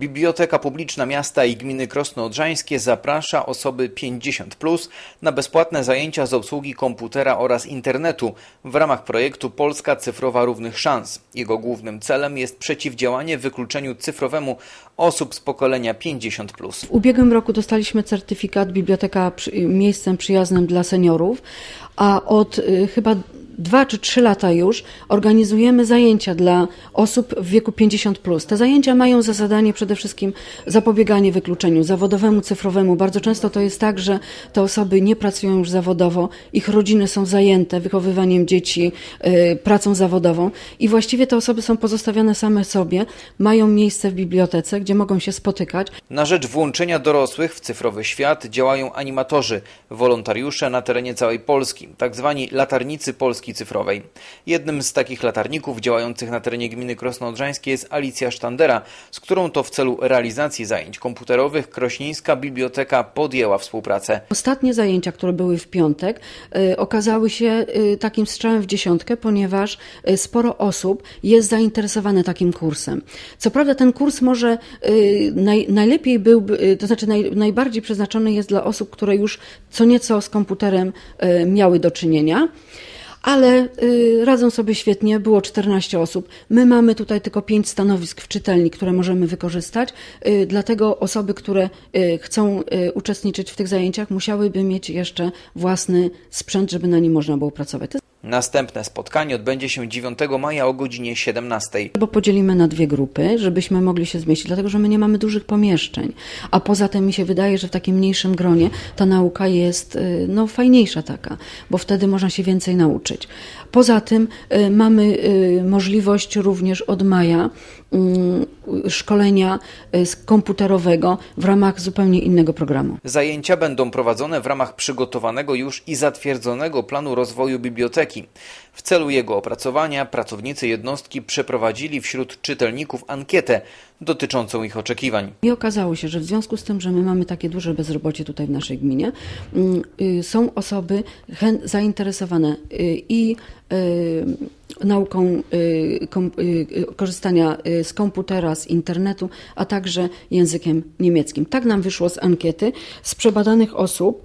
Biblioteka Publiczna Miasta i Gminy Krosno Odrzańskie zaprasza osoby 50+, na bezpłatne zajęcia z obsługi komputera oraz internetu w ramach projektu Polska Cyfrowa Równych Szans. Jego głównym celem jest przeciwdziałanie wykluczeniu cyfrowemu osób z pokolenia 50+. W ubiegłym roku dostaliśmy certyfikat Biblioteka miejscem przyjaznym dla seniorów, a od y, chyba dwa czy trzy lata już organizujemy zajęcia dla osób w wieku 50. Plus. Te zajęcia mają za zadanie przede wszystkim zapobieganie wykluczeniu zawodowemu, cyfrowemu. Bardzo często to jest tak, że te osoby nie pracują już zawodowo, ich rodziny są zajęte wychowywaniem dzieci, y, pracą zawodową i właściwie te osoby są pozostawione same sobie, mają miejsce w bibliotece, gdzie mogą się spotykać. Na rzecz włączenia dorosłych w cyfrowy świat działają animatorzy, wolontariusze na terenie całej Polski, tak zwani latarnicy Cyfrowej. Jednym z takich latarników działających na terenie gminy Krosno-Odrzańskiej jest Alicja Sztandera, z którą to w celu realizacji zajęć komputerowych Krośnieńska Biblioteka podjęła współpracę. Ostatnie zajęcia, które były w piątek, y, okazały się y, takim strzałem w dziesiątkę, ponieważ y, sporo osób jest zainteresowane takim kursem. Co prawda ten kurs może naj, najlepiej byłby, to znaczy naj, najbardziej przeznaczony jest dla osób, które już co nieco z komputerem miały do czynienia. Ale y, radzą sobie świetnie, było 14 osób. My mamy tutaj tylko 5 stanowisk w czytelni, które możemy wykorzystać, y, dlatego osoby, które y, chcą uczestniczyć w tych zajęciach, musiałyby mieć jeszcze własny sprzęt, żeby na nim można było pracować. Następne spotkanie odbędzie się 9 maja o godzinie 17. Bo podzielimy na dwie grupy, żebyśmy mogli się zmieścić, dlatego że my nie mamy dużych pomieszczeń. A poza tym mi się wydaje, że w takim mniejszym gronie ta nauka jest y, no, fajniejsza taka, bo wtedy można się więcej nauczyć. Poza tym y, mamy y, możliwość również od maja y, szkolenia komputerowego w ramach zupełnie innego programu. Zajęcia będą prowadzone w ramach przygotowanego już i zatwierdzonego planu rozwoju biblioteki. W celu jego opracowania pracownicy jednostki przeprowadzili wśród czytelników ankietę dotyczącą ich oczekiwań. I okazało się, że w związku z tym, że my mamy takie duże bezrobocie tutaj w naszej gminie, mm, y, są osoby zainteresowane y, i y, nauką korzystania z komputera, z internetu, a także językiem niemieckim. Tak nam wyszło z ankiety. Z przebadanych osób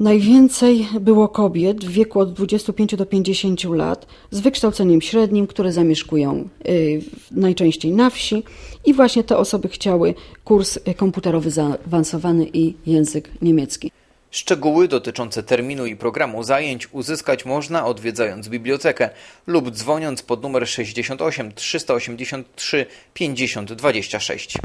Najwięcej było kobiet w wieku od 25 do 50 lat z wykształceniem średnim, które zamieszkują y, najczęściej na wsi i właśnie te osoby chciały kurs komputerowy zaawansowany i język niemiecki. Szczegóły dotyczące terminu i programu zajęć uzyskać można odwiedzając bibliotekę lub dzwoniąc pod numer 68 383 50 26.